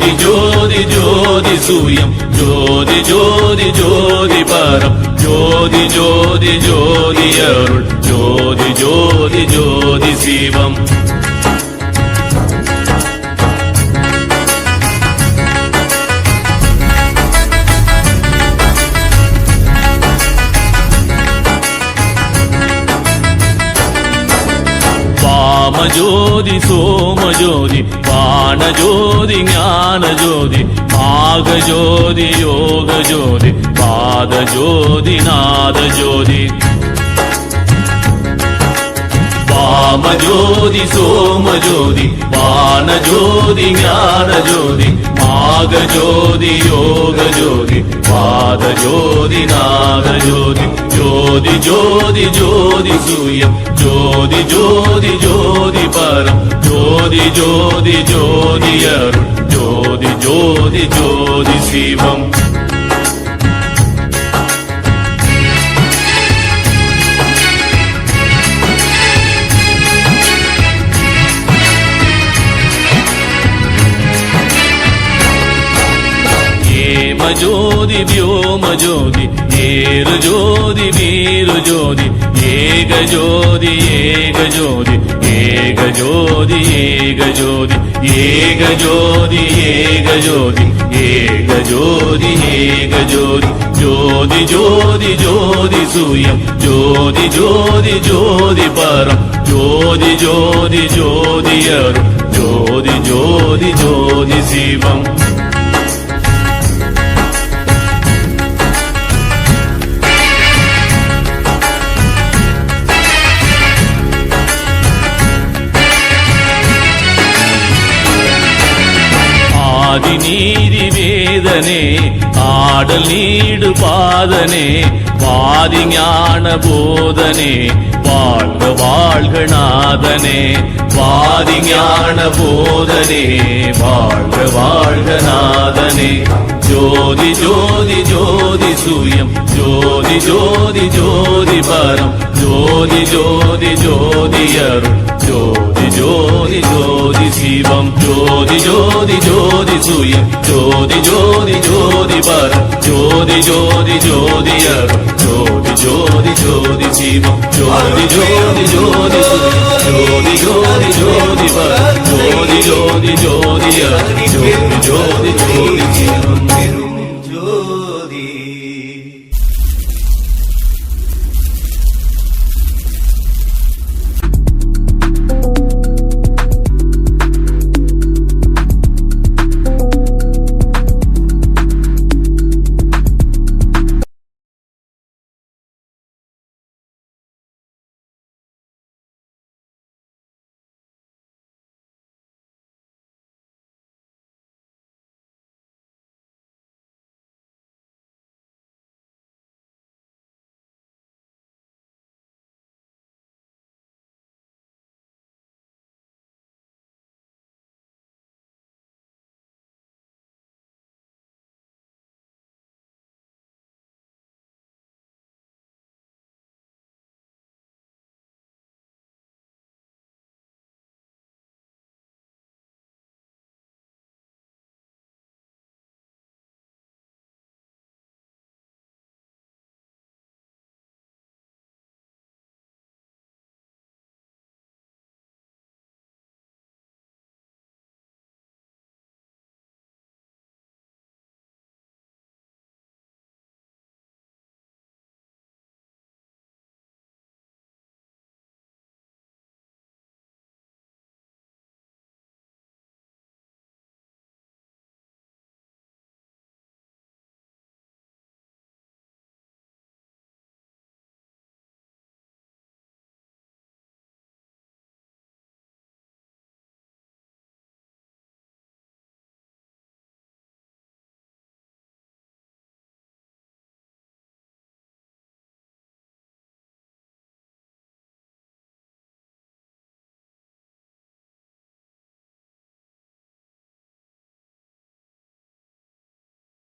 ജ്യോതി ജ്യോതി ജ്യോതി സൂയം ജ്യോതി ജ്യോതി ജ്യോതി പരം ജ്യോതി ജ്യോതി ജ്യോതി അരുൾ ജ്യോതി ജ്യോതി ജ്യോതി ശിവം വാമജ്യോതി സോമജ്യോതി ബാണജ്യോതി ജ്ഞാനജ്യോതി മാഘജ്യോതി യോഗജ്യോതി പാദജ്യോതി നാദജ്യോതി വാമജ്യോതി സോമജ്യോതി ஞான ஜோதி ஞான ஜோதி மாக ஜோதி யோக ஜோதி பாத ஜோதி நாத ஜோதி ஜோதி ஜோதி ஜோதி சூயம் ஜோதி ஜோதி ஜோதி பரம் ஜோதி ஜோதி ஜோதி அருள் ஜோதி ஜோதி ஜோதி சிவம். ജ്യോതി പരം ജ്യോതി ജ്യോതി ജ്യോതി അരുൾ ജ്യോതി ജ്യോതി ജ്യോതി ശിവം ഏമജ്യോതി വ്യോമജ്യോതി ഏറുജ്യോതി വീരുജ്യോതി ഏകജ്യോതി ഏകജ്യോതി ഏകജ്യോതി ഏകജ്യോതി ഏകജ്യോതി ഏകജ്യോതി ഏകജ്യോതി ഏകജ്യോതി ജ്യോതി ജ്യോതി ജ്യോതി സൂയം ജ്യോതി ജ്യോതി ജ്യോതി പരം ജ്യോതി ജ്യോതി ജ്യോതി അരുൾ ജ്യോതി ജ്യോതി ജ്യോതി ശിവം நீதி வேதனே ஆடல் நீடு பாதனே வாதி ஞான போதனே வாழ்க வாழ்க நாதனே வாதி ஞான போதனே வாழ்க வாழ்க நாதனே ஜோதி ஜோதி ஜோதி சூயம் ஜோதி ஜோதி ஜோதி பரம் ஜோதி ஜோதி ஜோதி அருள் ஜோதி ஜோதி ஜோதி சிவம் ஜோதி ஜோதி ஜோதி சூயம் ஜோதி ஜோதி ஜோதி பரம் ஜோதி ஜோதி ஜோதி அருள் ஜோதி ஜோதி ஜோதி சிவம் ஜோதி ஜோதி ஜோதி சூயம் ஜோதி ஜோதி ஜோதி பரம் ஜோதி ஜோதி ஜோதி அருள் ஜோதி ஜோதி ஜோதி சிவம் பெரும் ஜோதி